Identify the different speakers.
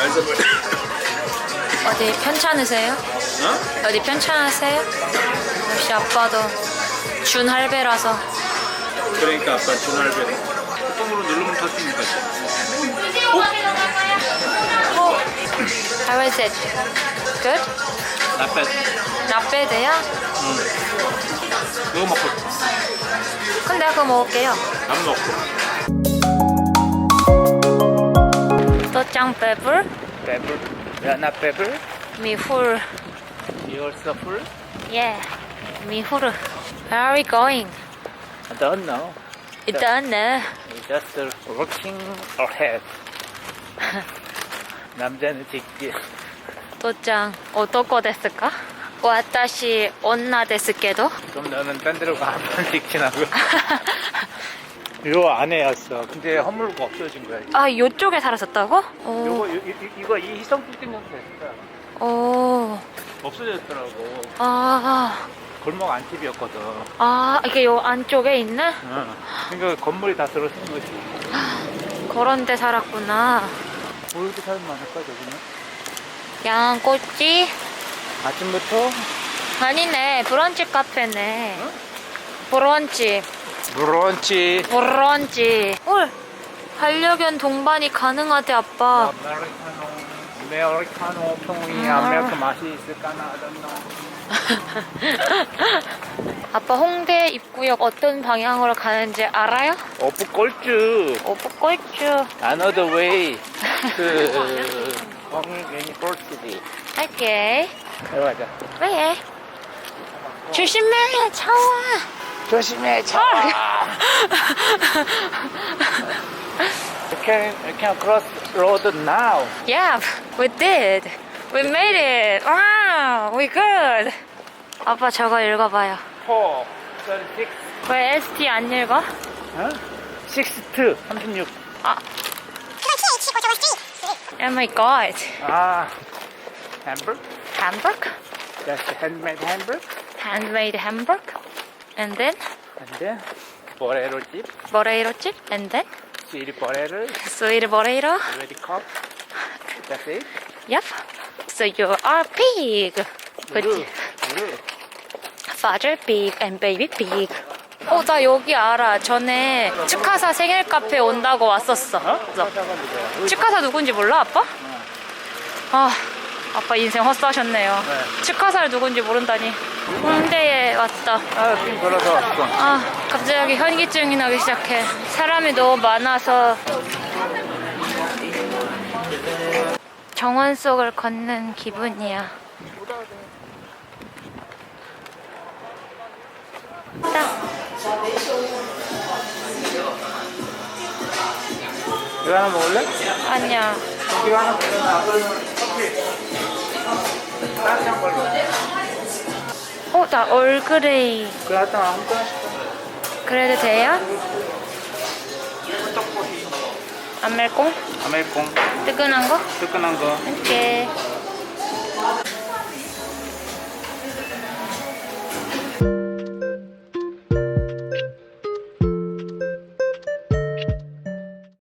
Speaker 1: 말씀을.
Speaker 2: 어디 편찮으세요?
Speaker 1: 어?
Speaker 2: 어디 편찮으세요? 역시 아빠도 준 할배라서
Speaker 1: 그러니까 아빠 준할배. 뚜껑으로 누르면 터집니다.
Speaker 2: 어? How is it? Good?
Speaker 1: 나빠.
Speaker 2: Not bad야?
Speaker 1: 이거 먹고
Speaker 2: 그럼 내가 그거 먹을게요
Speaker 1: 밥 먹고.
Speaker 2: 소장 배불
Speaker 1: 배불 야나 배불
Speaker 2: 미훌
Speaker 1: You also full?
Speaker 2: Yeah 미후르 Where are we going?
Speaker 1: I don't know
Speaker 2: It don't know
Speaker 1: We just working ahead 남자는 직진
Speaker 2: 도장 어떻게 됐을까? 와타시 온나 됐을 게도
Speaker 1: 그럼 너는 딴 데로 가한 직진하고 요 안에였어. 근데 허물고 없어진 거야.
Speaker 2: 아 요쪽에 살았었다고? 오,
Speaker 1: 요거 이, 이, 이거 이 희성 빌딩 정도 됐어.
Speaker 2: 오,
Speaker 1: 없어졌더라고.
Speaker 2: 아,
Speaker 1: 골목 안집이었거든.
Speaker 2: 아 이게 요 안쪽에 있네?
Speaker 1: 응. 그러니까 건물이 다 들어선 거지.
Speaker 2: 그런 데 살았구나
Speaker 1: 뭐 이렇게 사람 많을까 저기는?
Speaker 2: 양꼬치?
Speaker 1: 아침부터
Speaker 2: 아니네 브런치 카페네 브런치
Speaker 1: 브런치.
Speaker 2: 브런치 헐 반려견 동반이 가능하대 아빠
Speaker 1: 아메리카노, 아메리카노 평이
Speaker 2: 아.
Speaker 1: 아메리카 맛이 있을까나
Speaker 2: 아빠 홍대 입구역 어떤 방향으로 가는지 알아요?
Speaker 1: 오프 꼴쭈.
Speaker 2: 오빠 꼴쭈
Speaker 1: Another way. 그 광일 유니버시티.
Speaker 2: 할게
Speaker 1: 여기 가자.
Speaker 2: 왜? 조심해 차와
Speaker 1: 조심해 차. you can you can cross road now.
Speaker 2: Yeah, we did. We made it. Wow, we good. 아빠 저거 읽어봐요.
Speaker 1: 4, 36,
Speaker 2: 왜 ST 안 읽어?
Speaker 1: 어? 62, 36.
Speaker 2: 아. Oh my god.
Speaker 1: 아, hamburg.
Speaker 2: Hamburg?
Speaker 1: Just handmade hamburg.
Speaker 2: Handmade Hamburg? And then
Speaker 1: And then 보레로 집,
Speaker 2: Boreiro chip? And then
Speaker 1: 시리 보레를,
Speaker 2: Sweet Boreiro?
Speaker 1: ready cup. That's it.
Speaker 2: Yep. So you are pig. Good.
Speaker 1: 우르.
Speaker 2: Father pig and baby pig. 어, 나 여기 알아. 전에 축하사 생일 카페 온다고 왔었어.
Speaker 1: 어?
Speaker 2: 그래서
Speaker 1: 찾아가 보자.
Speaker 2: 축하사 누군지 몰라, 아빠? 아, 아빠 인생 헛사셨네요.
Speaker 1: 네.
Speaker 2: 축하사를 누군지 모른다니. 홍대에 왔다.
Speaker 1: 아, 지금 걸어서 왔어.
Speaker 2: 아, 갑자기 현기증이 나기 시작해. 사람이 너무 많아서. 정원 속을 걷는 기분이야. 딱.
Speaker 1: 이거 하나 먹을래?
Speaker 2: 아니야.
Speaker 1: 이거 하나 걸로.
Speaker 2: 어, 나 얼그레이.
Speaker 1: 한 잔씩.
Speaker 2: 그래도 돼요?
Speaker 1: 떡볶이.
Speaker 2: 아메리콩?
Speaker 1: 아메리콩.
Speaker 2: 뜨끈한 거?
Speaker 1: 뜨끈한 거.
Speaker 2: 이렇게.